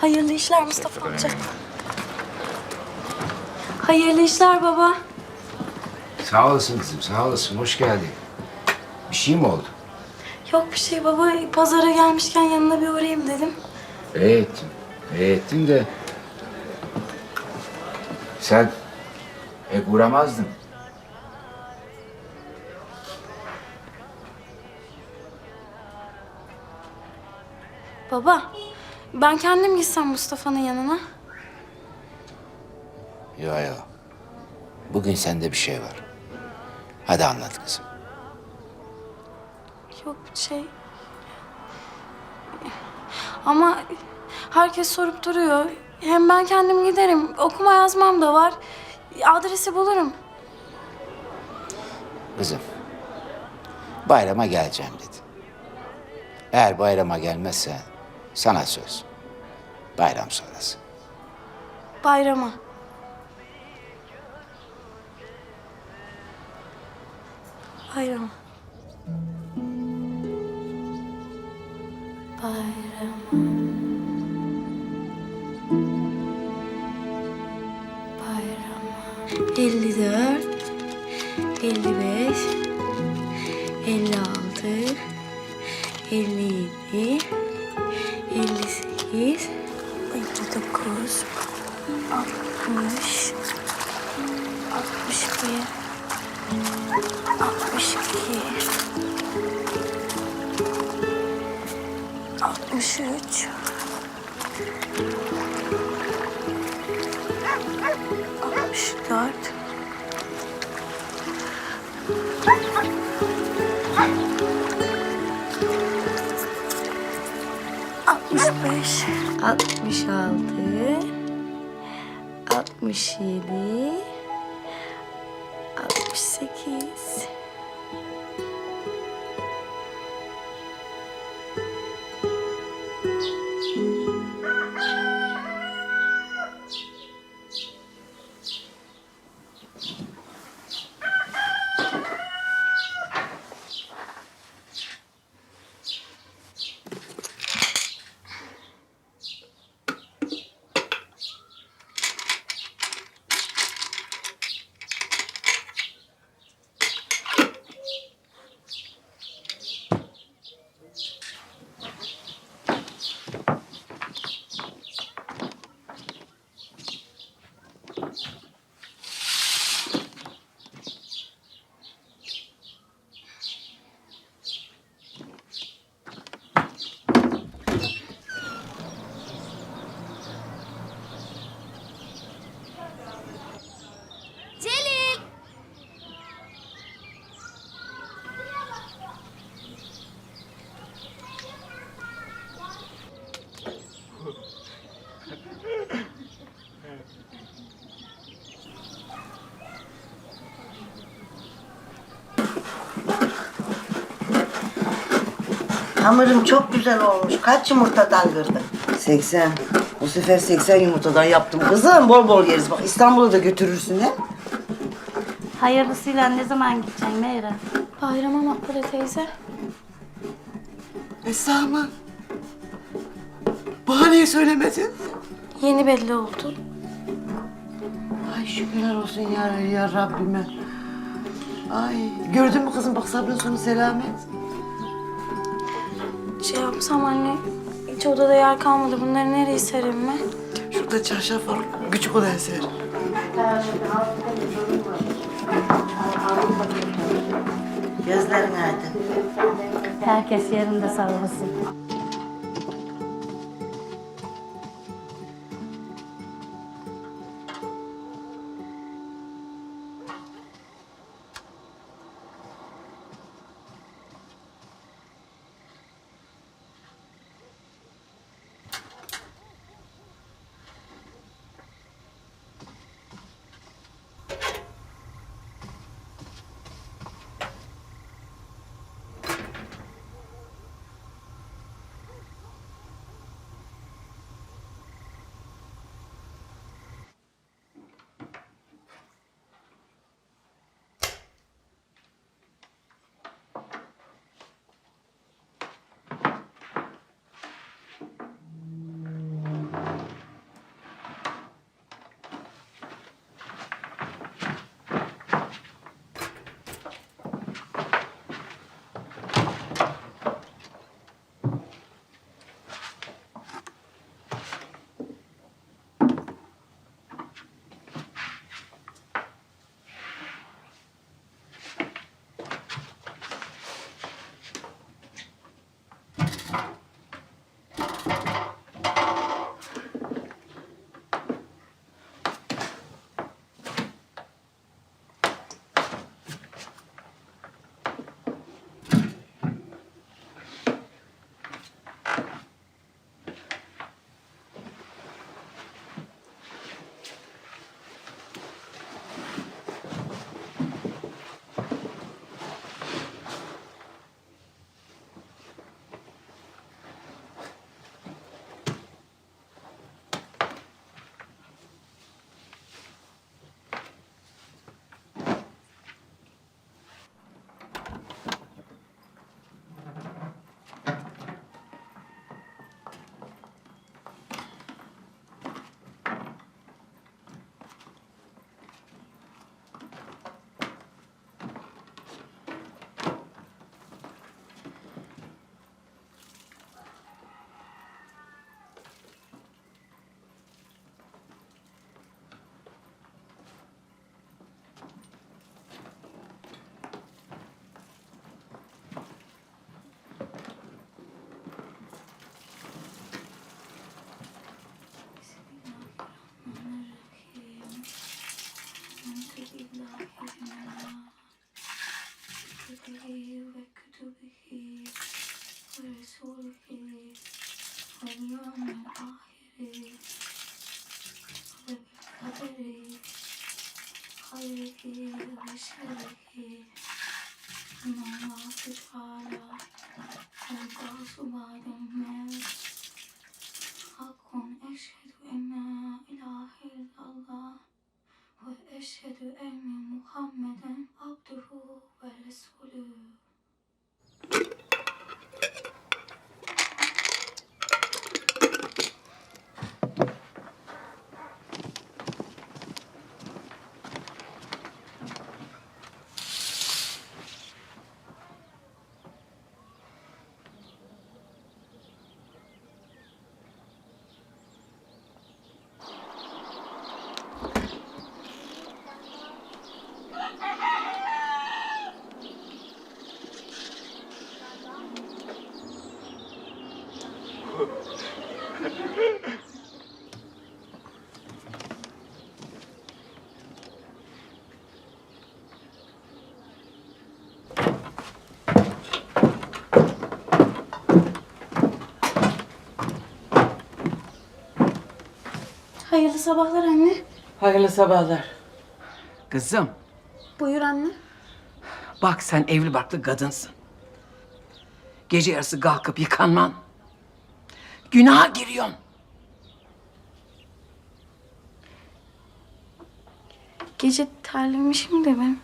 Hayırlı işler Mustafa amca. Hayırlı işler baba. Sağ olasın kızım, sağ olasın. Hoş geldin. Bir şey mi oldu? Yok bir şey baba. Pazara gelmişken yanına bir uğrayayım dedim. İyi ettin. İyi ettin de... Sen pek uğramazdın. Baba, ben kendim gitsem Mustafa'nın yanına. Yo yo. Bugün sende bir şey var. Hadi anlat kızım. Yok bir şey. Ama herkes sorup duruyor. Hem ben kendim giderim. Okuma yazmam da var. Adresi bulurum. Kızım. Bayrama geleceğim dedi. Eğer bayrama gelmezsen sana söz. Bayram sonrası. Bayrama. Bayrama. Bayrama. Bayrama. 54 55 56 57 63 64 65 66 67 68 Celil! Hamurum çok güzel olmuş. Kaç yumurtadan kırdın? 80. Bu sefer 80 yumurtadan yaptım. Kızım bol bol yeriz. Bak İstanbul'a da götürürsün he. Hayırlısıyla ne zaman gideceksin Meyra? Bayrama Makbule teyze. Esra mı? Bana niye söylemedin? Yeni belli oldu. Ay şükürler olsun ya, ya Rabbime. Ay gördün mü kızım bak sabrın sonu selamet. Yapsam anne, hiç odada yer kalmadı. Bunları nereye sereyim ben? Şurada çarşaf var küçük odaya ser. Gözlerin aydın. Herkes yerinde sağ olasın. خيره وشره إن الله تعالى البعث بعد الموت حق أشهد أن لا إله إلا الله وأشهد أن محمدا عبده Hayırlı sabahlar anne. Hayırlı sabahlar. Kızım, Buyur anne. bak sen evli barklı kadınsın. Gece yarısı kalkıp yıkanman. Günaha giriyorsun. Gece terlemişim de ben.